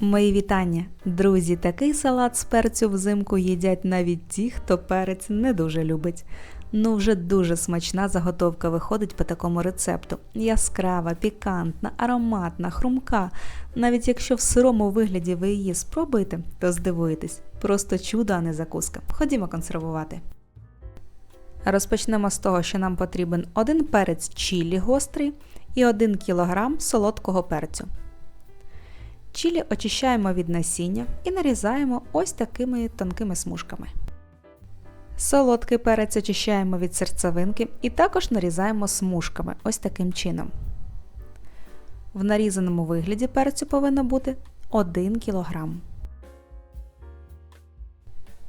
Мої вітання, друзі! Такий салат з перцю взимку їдять навіть ті, хто перець не дуже любить. Ну, вже дуже смачна заготовка виходить по такому рецепту. Яскрава, пікантна, ароматна, хрумка. Навіть якщо в сирому вигляді ви її спробуєте, то здивуєтесь. Просто чудо, а не закуска. Ходімо консервувати. Розпочнемо з того, що нам потрібен один перець чілі гострий і 1 кг солодкого перцю. Чілі очищаємо від насіння і нарізаємо ось такими тонкими смужками. Солодкий перець очищаємо від серцевинки і також нарізаємо смужками ось таким чином. В нарізаному вигляді перцю повинно бути 1 кг.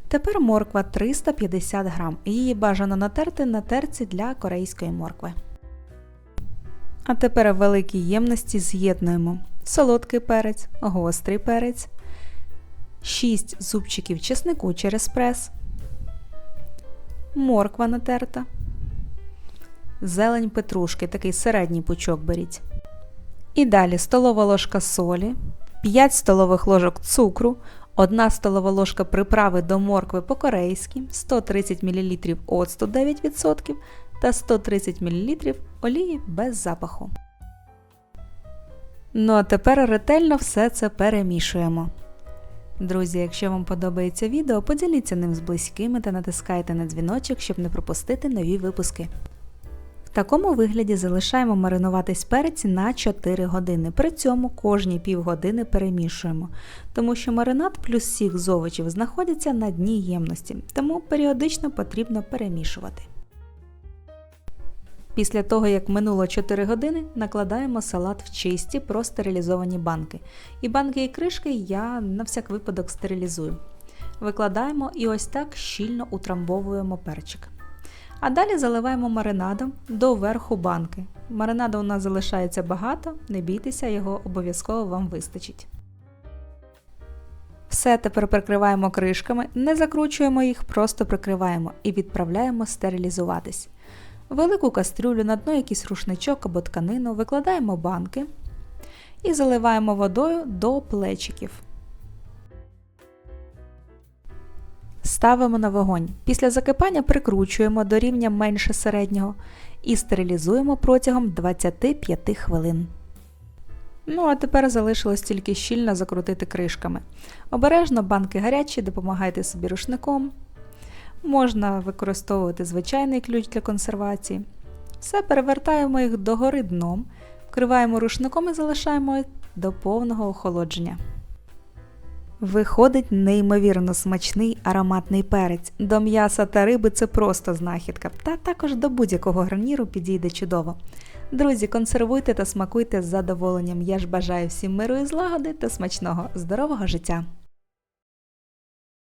Тепер морква 350 г. Її бажано натерти на терці для корейської моркви. А тепер в великій ємності з'єднуємо солодкий перець, гострий перець, 6 зубчиків чеснику через прес, морква натерта, зелень петрушки, такий середній пучок беріть. І далі столова ложка солі, 5 столових ложок цукру, 1 столова ложка приправи до моркви по-корейськи, 130 мл оцту 9% та 130 мл олії без запаху. Ну а тепер ретельно все це перемішуємо. Друзі, якщо вам подобається відео, поділіться ним з близькими та натискайте на дзвіночок, щоб не пропустити нові випуски. В такому вигляді залишаємо маринуватись перець на 4 години. При цьому кожні півгодини перемішуємо, тому що маринад плюс сік з овочів знаходяться на дні ємності, тому періодично потрібно перемішувати. Після того, як минуло 4 години, накладаємо салат в чисті простерилізовані банки. І банки і кришки я на всяк випадок стерилізую. Викладаємо і ось так щільно утрамбовуємо перчик. А далі заливаємо маринадом до верху банки. Маринаду у нас залишається багато, не бійтеся, його обов'язково вам вистачить. Все тепер прикриваємо кришками, не закручуємо їх, просто прикриваємо і відправляємо стерилізуватись. Велику кастрюлю на дно якийсь рушничок або тканину викладаємо банки і заливаємо водою до плечиків. Ставимо на вогонь. Після закипання прикручуємо до рівня менше середнього і стерилізуємо протягом 25 хвилин. Ну, а тепер залишилось тільки щільно закрутити кришками. Обережно банки гарячі, допомагайте собі рушником. Можна використовувати звичайний ключ для консервації. Все перевертаємо їх догори дном, вкриваємо рушником і залишаємо до повного охолодження. Виходить неймовірно смачний ароматний перець. До м'яса та риби це просто знахідка, та також до будь-якого гарніру підійде чудово. Друзі, консервуйте та смакуйте з задоволенням. Я ж бажаю всім миру і злагоди та смачного, здорового життя!